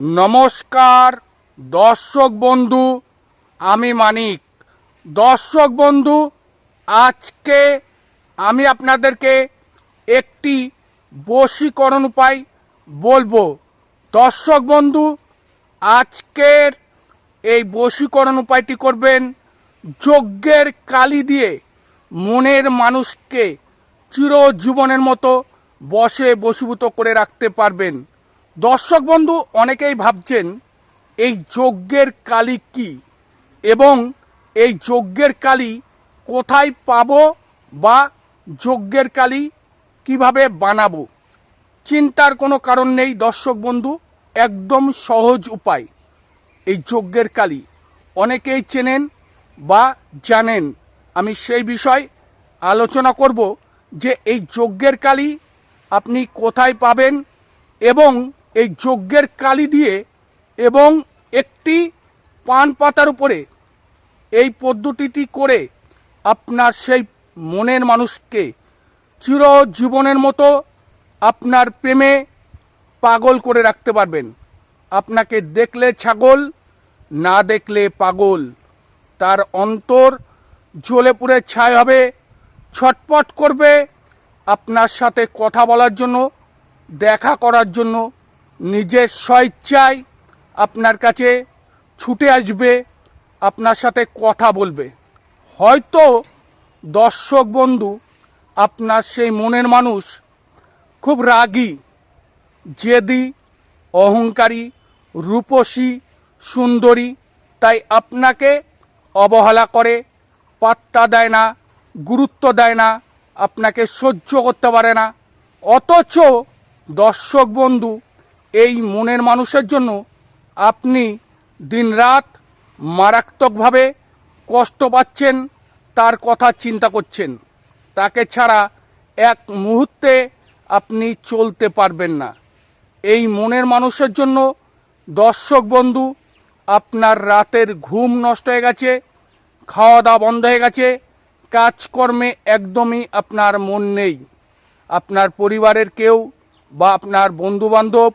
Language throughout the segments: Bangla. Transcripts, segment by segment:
নমস্কার, দর্শক বন্ধু, আমি মানিক। দর্শক বন্ধু, আজকে আমি আপনাদেরকে একটি বশীকরণ উপায় বলব। দর্শক বন্ধু, আজকের এই বশীকরণ উপায়টি করবেন যজ্ঞের কালি দিয়ে মনের মানুষকে চিরজীবনের মতো বসে বশীভূত করে রাখতে পারবেন। দর্শক বন্ধু, অনেকেই ভাবছেন, এই যজ্ঞের কালি কি? এবং এই যজ্ঞের কালি কোথায় পাবো বা যজ্ঞের কালি কীভাবে বানাবো? চিন্তার কোনো কারণ নেই, দর্শক বন্ধু, একদম সহজ উপায়। এই যজ্ঞের কালি অনেকেই চেনেন বা জানেন। আমি সেই বিষয় আলোচনা করব যে এই যজ্ঞের কালি আপনি কোথায় পাবেন এবং এই যজ্ঞের কালি দিয়ে এবং একটি পান পাতার উপরে এই পদ্ধতিটি করে আপনার সেই মনের মানুষকে চিরজীবনের মতো আপনার প্রেমে পাগল করে রাখতে পারবেন। আপনাকে দেখলে ছাগল, না দেখলে পাগল। তার অন্তর জ্বলে পুড়ে ছাই হবে, ছটপট করবে আপনার সাথে কথা বলার জন্য, দেখা করার জন্য নিজের স্বেচ্ছায় আপনার কাছে ছুটে আসবে, আপনার সাথে কথা বলবে। হয়তো দর্শক বন্ধু, আপনার সেই মনের মানুষ খুব রাগী, জেদি, অহংকারী, রূপসী, সুন্দরী, তাই আপনাকে অবহেলা করে, পাত্তা দেয় না, গুরুত্ব দেয় না, আপনাকে সহ্য করতে পারে না। অথচ দর্শক বন্ধু এই মনের মানুষের জন্য আপনি দিনরাত মারাত্মকভাবে কষ্ট পাচ্ছেন, তার কথা চিন্তা করছেন। তাকে ছাড়া এক মুহূর্তে আপনি চলতে পারবেন না। এই মনের মানুষের জন্য দর্শক বন্ধু, আপনার রাতের ঘুম নষ্ট হয়ে গেছে খাওয়া দাওয়া বন্ধ হয়ে গেছে, কাজকর্মে একদমই আপনার মন নেই। আপনার পরিবারের কেউ বা আপনার বন্ধুবান্ধব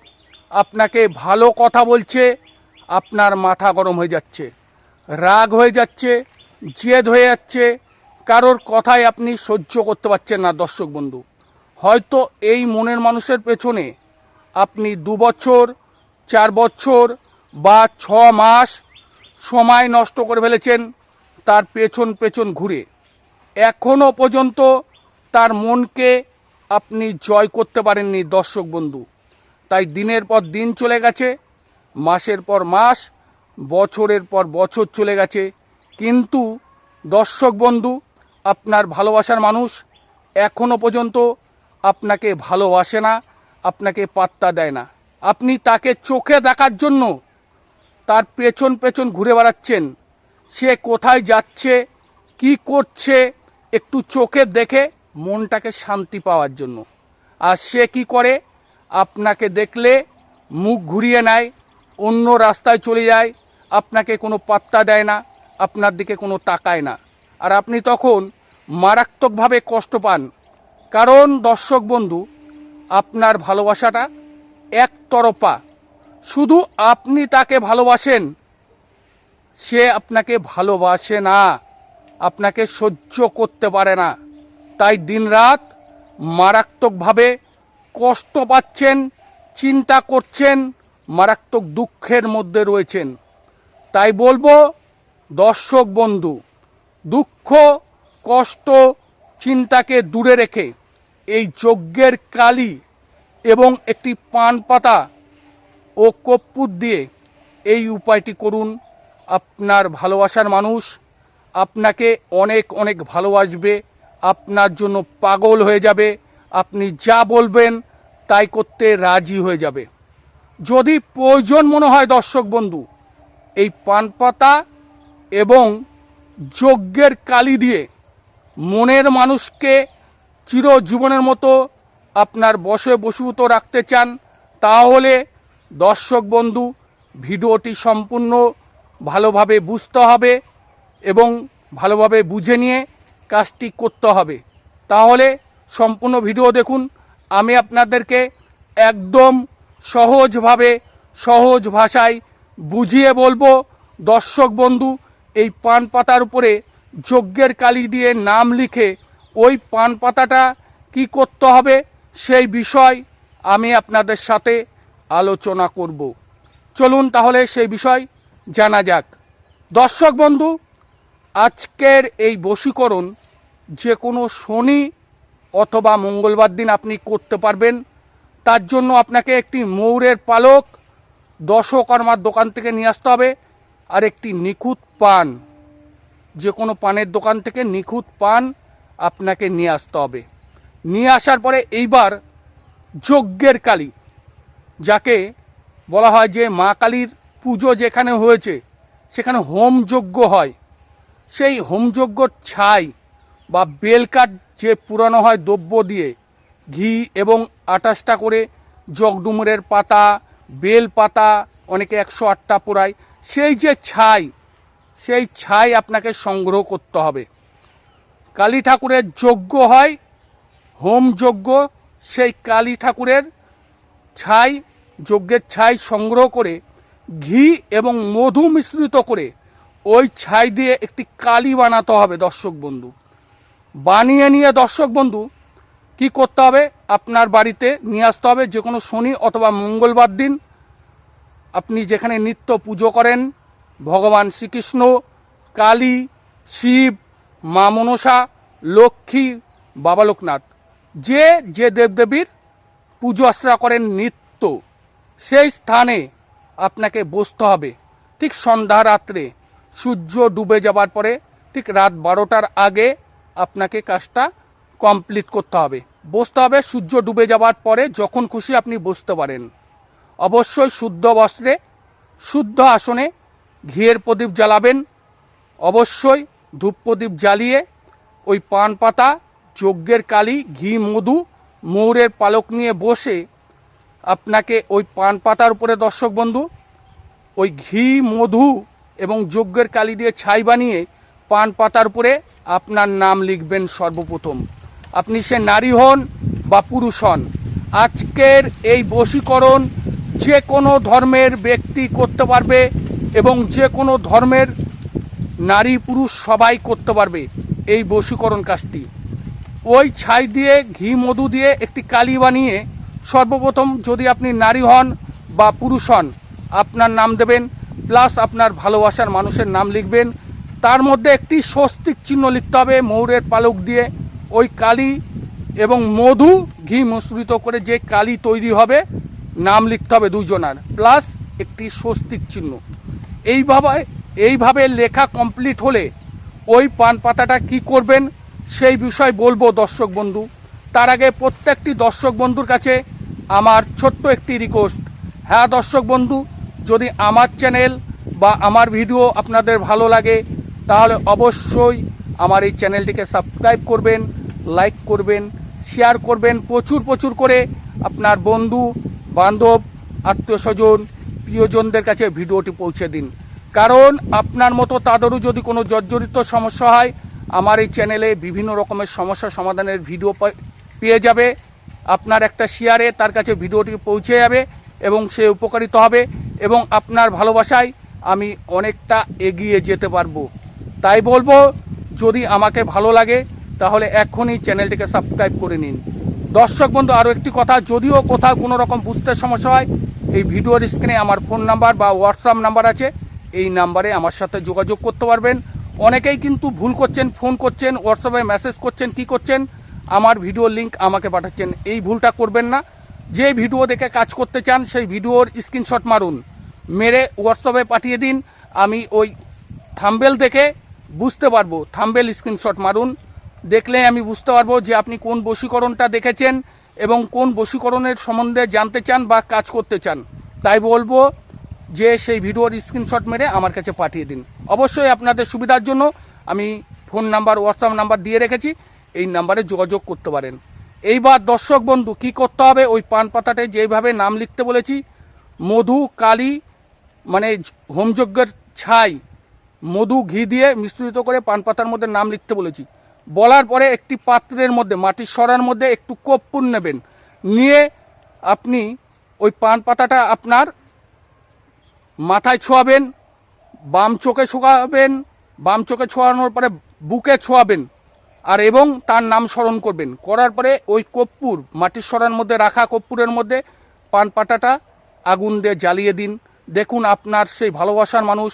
আপনাকে ভালো কথা বলছে, আপনার মাথা গরম হয়ে যাচ্ছে, রাগ হয়ে যাচ্ছে, জেদ হয়ে যাচ্ছে, কারোর কথাই আপনি সহ্য করতে পারছেন না, দর্শক বন্ধু। হয়তো এই মনের মানুষের পেছনে আপনি দু বছর, চার বছর বা ছ মাস সময় নষ্ট করে ফেলেছেন, তার পেছন পেছন ঘুরে। এখনও পর্যন্ত তার মনকে আপনি জয় করতে পারেননি, দর্শক বন্ধু। তাই দিনের পর দিন চলে গেছে, মাসের পর মাস, বছরের পর বছর চলে গেছে। কিন্তু দর্শক বন্ধু, আপনার ভালোবাসার মানুষ এখনও পর্যন্ত আপনাকে ভালোবাসে না, আপনাকে পাত্তা দেয় না। আপনি তাকে চোখে দেখার জন্য তার পেছন পেছন ঘুরে বেড়াচ্ছেন। সে কোথায় যাচ্ছে, কি করছে, একটু চোখে দেখে মনটাকে শান্তি পাওয়ার জন্য। আর সে কি করে? আপনাকে দেখলে মুখ ঘুরিয়ে নেয়, অন্য রাস্তায় চলে যায়, আপনাকে কোনো পাত্তা দেয় না, আপনার দিকে কোনো তাকায় না। আর আপনি তখন মারাত্মকভাবে কষ্ট পান। কারণ দর্শক বন্ধু, আপনার ভালোবাসাটা একতরফা। শুধু আপনি তাকে ভালোবাসেন, সে আপনাকে ভালোবাসে না, আপনাকে সহ্য করতে পারে না। তাই দিনরাত মারাত্মকভাবে কষ্ট পাচ্ছেন, চিন্তা করছেন, মারাত্মক দুঃখের মধ্যে রয়েছেন। তাই বলব, দর্শক বন্ধু, দুঃখ, কষ্ট, চিন্তাকে দূরে রেখে এই যজ্ঞের কালি এবং একটি পান পাতা ও কর্পূর দিয়ে এই উপায়টি করুন। আপনার ভালোবাসার মানুষ আপনাকে অনেক অনেক ভালোবাসবে, আপনার জন্য পাগল হয়ে যাবে আপনি যা বলবেন তাই করতে রাজি হয়ে যাবে। যদি প্রয়োজন মনে হয় দর্শক বন্ধু, এই পান পাতা এবং যজ্ঞের কালি দিয়ে মনের মানুষকে চিরজীবনের মতো আপনার বসে বসীভূত রাখতে চান, তাহলে দর্শক বন্ধু, ভিডিওটি সম্পূর্ণ ভালোভাবে বুঝতে হবে এবং ভালোভাবে বুঝে নিয়ে কাজটি করতে হবে। তাহলে সম্পূর্ণ ভিডিও দেখুন। আমি আপনাদেরকে একদম সহজভাবে, সহজ ভাষায় বুঝিয়ে বলব, দর্শক বন্ধু, এই পান পাতার উপরে যজ্ঞের কালি দিয়ে নাম লিখে ওই পান পাতাটা কি করতে হবে সেই বিষয় আমি আপনাদের সাথে আলোচনা করব। চলুন তাহলে সেই বিষয় জানা যাক। দর্শক বন্ধু, আজকের এই বশীকরণ যে কোনো শনি অথবা মঙ্গলবার দিন আপনি করতে পারবেন। তার জন্য আপনাকে একটি ময়ূরের পালক, দশকর্মার দোকান থেকে নিয়ে আসতে হবে আর একটি নিখুঁত পান। যে কোনো পানের দোকান থেকে নিখুঁত পান আপনাকে নিয়ে আসতে হবে। নিয়ে আসার পরে এইবার যজ্ঞের কালী, যাকে বলা হয় যে মা কালীর পুজো যেখানে হয়েছে, সেখানে হোম যজ্ঞ হয়। সেই হোমযজ্ঞর ছাই বা বেলকাঠ যে পুরানো হয় দ্রব্য দিয়ে। ঘি এবং আটাশটা করে জগডুমুরের পাতা বেল পাতা অনেকে একশো আটটা পোড়ায়। সেই যে ছাই, সেই ছাই আপনাকে সংগ্রহ করতে হবে। কালী ঠাকুরের যজ্ঞ হয়, হোম যজ্ঞ, সেই কালী ঠাকুরের ছাই, যজ্ঞের ছাই সংগ্রহ করে, ঘি এবং মধু মিশ্রিত করে, ওই ছাই দিয়ে একটি কালি বানাতে হবে দর্শক বন্ধু। বানিয়ে নিয়ে দর্শক বন্ধু, কি করতে হবে? আপনার বাড়িতে নিয়ে আসতে হবে যে কোনো শনি অথবা মঙ্গলবার দিন। আপনি যেখানে নিত্য পুজো করেন, ভগবান শ্রীকৃষ্ণ, কালী, শিব, মা মনসা, লক্ষ্মী, বাবা লোকনাথ, যে যে দেবদেবীর পুজো আশ্রা করেন নিত্য, সেই স্থানে আপনাকে বসতে হবে। ঠিক সন্ধ্যা রাত্রে সূর্য ডুবে যাবার পরে, ঠিক রাত বারোটার আগে আপনাকে কাজটা কমপ্লিট করতে হবে। বসতে হবে, সূর্য ডুবে যাওয়ার পরে যখন খুশি আপনি বসতে পারেন। অবশ্যই শুদ্ধ বস্ত্রে, শুদ্ধ আসনে ঘিয়ের প্রদীপ জ্বালাবেন। অবশ্যই ধূপ প্রদীপ জ্বালিয়ে ওই পান পাতা, যজ্ঞের কালি, ঘি, মধু ময়ূরের পালক নিয়ে বসে আপনাকে ওই পান পাতার উপরে দর্শক বন্ধু, ওই ঘি, মধু এবং যজ্ঞের কালি দিয়ে ছাই বানিয়ে পান পাতার উপরে আপনার নাম লিখবেন সর্বপ্রথম। আপনি সে নারী হন বা পুরুষ হন। আজকের এই বশীকরণ যে কোনো ধর্মের ব্যক্তি করতে পারবে এবং যে কোনো ধর্মের নারী পুরুষ সবাই করতে পারবে এই বশীকরণ কাজটি। ওই ছাই দিয়ে, ঘি, মধু দিয়ে একটি কালি বানিয়ে সর্বপ্রথম যদি আপনি নারী হন বা পুরুষ হন, আপনার নাম দেবেন, প্লাস আপনার ভালোবাসার মানুষের নাম লিখবেন তার মধ্যে একটি স্বস্তিক চিহ্ন লিখতে হবে ময়ূরের পালক দিয়ে। ওই কালি এবং মধু ঘি মিশ্রিত করে যে কালি তৈরি হবে, নাম লিখতে হবে দুজনার প্লাস একটি স্বস্তিক চিহ্ন। এইভাবে এইভাবে লেখা কমপ্লিট হলে ওই পান পাতাটা কী করবেন, সেই বিষয় বলব দর্শক বন্ধু। তার আগে প্রত্যেকটি দর্শক বন্ধুর কাছে আমার ছোট্ট একটি রিকোয়েস্ট হ্যাঁ দর্শক বন্ধু, যদি আমার চ্যানেল বা আমার ভিডিও আপনাদের ভালো লাগে তাহলে অবশ্যই আমার এই চ্যানেলটিকে সাবস্ক্রাইব করবেন, লাইক করবেন, শেয়ার করবেন, প্রচুর প্রচুর করে আপনার বন্ধু, বান্ধব, আত্মীয় স্বজন, প্রিয়জনদের কাছে ভিডিওটি পৌঁছে দিন। কারণ আপনার মতো তাদেরও যদি কোনো জর্জরিত সমস্যা হয়, আমার এই চ্যানেলে বিভিন্ন রকমের সমস্যা সমাধানের ভিডিও পেয়ে যাবে। আপনার একটা শেয়ারে তার কাছে ভিডিওটি পৌঁছে যাবে এবং সে উপকারিত হবে এবং আপনার ভালোবাসায় আমি অনেকটা এগিয়ে যেতে পারব। তাই বলব, যদি আমাকে ভালো লাগে, তাহলে এখনই চ্যানেলটিকে সাবস্ক্রাইব করে নিন। দর্শক বন্ধু, আরও একটি কথা, যদিও কোথাও কোনো রকম বুঝতে সমস্যা হয়, এই ভিডিওর স্ক্রিনে আমার ফোন নাম্বার বা হোয়াটসঅ্যাপ নাম্বার আছে, এই নাম্বারে আমার সাথে যোগাযোগ করতে পারবেন। অনেকেই কিন্তু ভুল করছেন ফোন করছেন হোয়াটসঅ্যাপে মেসেজ করছেন, কি করছেন, আমার ভিডিওর লিঙ্ক আমাকে পাঠাচ্ছেন। এই ভুলটা করবেন না। যে ভিডিও দেখে কাজ করতে চান, সেই ভিডিওর স্ক্রিনশট মারুন। মেরে হোয়াটসঅ্যাপে পাঠিয়ে দিন। আমি ওই থাম্বেল দেখে বুঝতে পারব। থাম্বেল স্ক্রিনশট মারুন। দেখলে আমি বুঝতে পারব যে আপনি কোন বশীকরণটা দেখেছেন এবং কোন বশীকরণের সম্বন্ধে জানতে চান বা কাজ করতে চান। তাই বলব যে সেই ভিডিওর স্ক্রিনশট মেরে আমার কাছে পাঠিয়ে দিন। অবশ্যই আপনাদের সুবিধার জন্য আমি ফোন নাম্বার হোয়াটসঅ্যাপ নাম্বার দিয়ে রেখেছি। এই নাম্বারে যোগাযোগ করতে পারেন। এইবার দর্শক বন্ধু, কি করতে হবে? ওই পান পাতাতে যেভাবে নাম লিখতে বলেছি, মধু, কালি মানে হোমযজ্ঞের ছাই মধু ঘি দিয়ে মিশ্রিত করে পান পাতার মধ্যে নাম লিখতে বলেছি। বলার পরে একটি পাত্রের মধ্যে, মাটির সরার মধ্যে একটু কর্পূর নেবেন। নিয়ে আপনি ওই পান পাতাটা আপনার মাথায় ছোঁয়াবেন, বাম চোখে ছোঁয়াবেন, বাম চোখে ছোঁয়ানোর পরে বুকে ছোঁয়াবেন আর এবং তার নাম স্মরণ করবেন। করার পরে ওই কর্পূর, মাটির সরার মধ্যে রাখা কর্পূরের মধ্যে পান পাতাটা আগুন দিয়ে জ্বালিয়ে দিন। দেখুন আপনার সেই ভালোবাসার মানুষ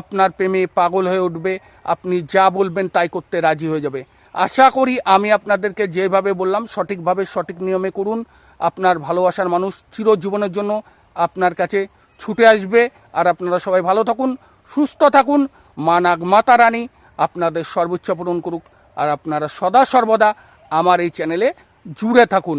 আপনার প্রেমে পাগল হয়ে উঠবে, আপনি যা বলবেন তাই করতে রাজি হয়ে যাবে। আশা করি আমি আপনাদেরকে যেভাবে বললাম, সঠিকভাবে সঠিক নিয়মে করুন। আপনার ভালোবাসার মানুষ চিরজীবনের জন্য আপনার কাছে ছুটে আসবে। আর আপনারা সবাই ভালো থাকুন, সুস্থ থাকুন। মা নাগ মাতা রানী আপনাদের সর্বোচ্চ পূরণ করুক। আর আপনারা সদা সর্বদা আমার এই চ্যানেলে জুড়ে থাকুন।